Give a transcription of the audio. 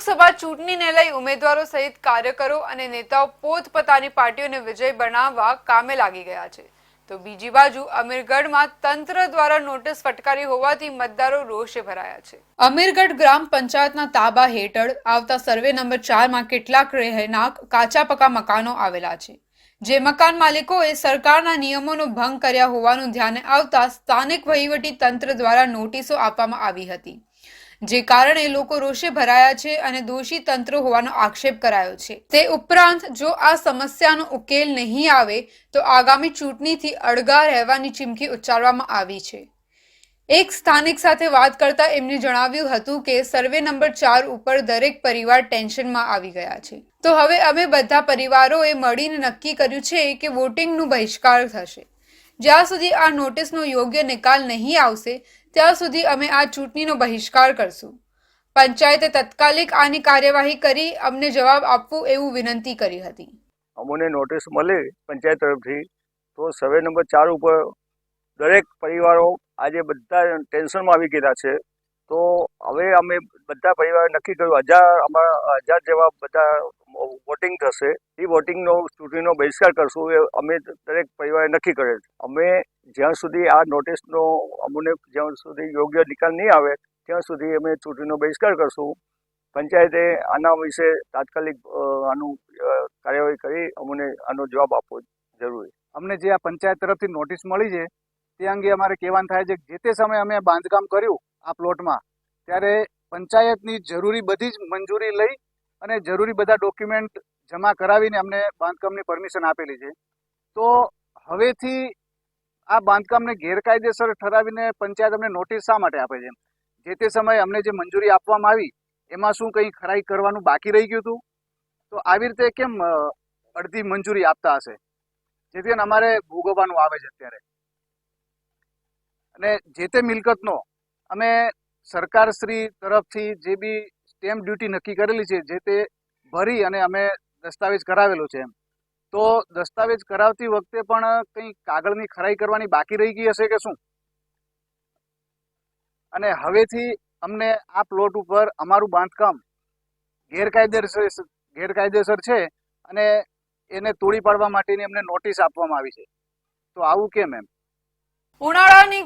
લોકસભા ચૂંટણીને લઈ ઉમેદવારો સહિત કાર્યકરો અને નેતાઓ પોતપોતાની પાર્ટીઓને વિજય બનાવવા કામે લાગી ગયા છે. તો બીજી બાજુ અમીરગઢમાં તંત્ર દ્વારા નોટિસ ફટકારી હોવાથી મતદારો રોષે ભરાયા છે. અમીરગઢ ગ્રામ પંચાયતના તાબા હેઠળ આવતા સર્વે નંબર ચારમાં કેટલાક રહેણાંક કાચા પકા મકાનો આવેલા છે. જે મકાન માલિકોએ સરકારના નિયમોનો ભંગ કર્યા હોવાનું ધ્યાને આવતા સ્થાનિક વહીવટી તંત્ર દ્વારા નોટિસો આપવામાં આવી હતી. જે કારણે લોકો રોષે ભરાયા છે અને દોષી તંત્ર હોવાનો આક્ષેપ કરાયો છે. તે ઉપરાંત જો આ સમસ્યાનો ઉકેલ નહીં આવે, તો આગામી ચૂંટણીથી અળગા રહેવાની ચીમકી ઉચ્ચારવામાં આવી છે. એક સ્થાનિક સાથે વાત કરતા એમને જણાવ્યું હતું કે સર્વે નંબર ચાર ઉપર દરેક પરિવાર ટેન્શનમાં આવી ગયા છે. તો હવે અમે બધા પરિવારોએ મળીને નક્કી કર્યું છે કે વોટિંગનું બહિષ્કાર થશે. જ્યાં સુધી આ નોટિસનો યોગ્ય નિકાલ નહીં આવશે, ત્યાં સુધી અમે આ ચૂંટણીનો બહિષ્કાર કરશું. પંચાયતે તત્કાલિક આની કાર્યવાહી કરી, અમને જવાબ આપવું એવું વિનંતી કરી હતી. અમને નોટિસ મળી પંચાયત તરફથી, તો સર્વે નંબર ચાર ઉપર દરેક પરિવારો આજે બધા ટેન્શનમાં આવી ગયા છે. તો હવે અમે બધા પરિવારે નક્કી કર્યું, હજાર અમારા હજાર જેવા બધા વોટિંગ થશે. એ વોટિંગનો ચૂંટણીનો બહિષ્કાર કરશું એ અમે દરેક પરિવારે નક્કી કરેલ અમે જ્યાં સુધી આ નોટિસનો અમને જ્યાં સુધી યોગ્ય નિકાલ નહીં આવે, ત્યાં સુધી અમે ચૂંટણીનો બહિષ્કાર કરશું. પંચાયતે આના વિશે તાત્કાલિક આનું કાર્યવાહી કરી અમને આનો જવાબ આપવો જરૂરી અમને જે આ પંચાયત તરફથી નોટિસ મળી છે, તે અંગે અમારે કહેવાનું થાય છે જે તે સમયે અમે બાંધકામ કર્યું આ પ્લોટમાં. ત્યારે પંચાયતની જરૂરી બધી જ મંજૂરી લઈ અને જરૂરી બધા ડોક્યુમેન્ટ જમા કરાવીને અમને બાંધકામની પરમિશન આપેલી છે. તો હવેથી આ બાંધકામને ગેરકાયદેસર ઠરાવીને પંચાયત અમને નોટિસ શા માટે આપે છે? જે તે સમયે અમને જે મંજૂરી આપવામાં આવી, એમાં શું કંઈ ખરાઈ કરવાનું બાકી રહી ગયું હતું? તો આવી રીતે કેમ અડધી મંજૂરી આપતા હશે? જેથી અમારે ભોગવવાનું આવે છે અત્યારે. અને જે તે મિલકતનો અમે સરકારશ્રી તરફથી જે બી સ્ટેમ્પ ડ્યુટી નક્કી કરેલી છે, જે તે ભરી અને અમે દસ્તાવેજ કરાવેલો છે એમ. તો દસ્તાવેજ કરાવતી વખતે પણ કંઈ કાગળની ખરાઈ કરવાની બાકી રહી ગઈ હશે કે શું? અને હવેથી અમને આ પ્લોટ ઉપર અમારું બાંધકામ ગેરકાયદેસર ગેરકાયદેસર છે અને એને તોડી પાડવા માટેની અમને નોટિસ આપવામાં આવી છે. તો આવું કેમ એમ? ઉનાળાની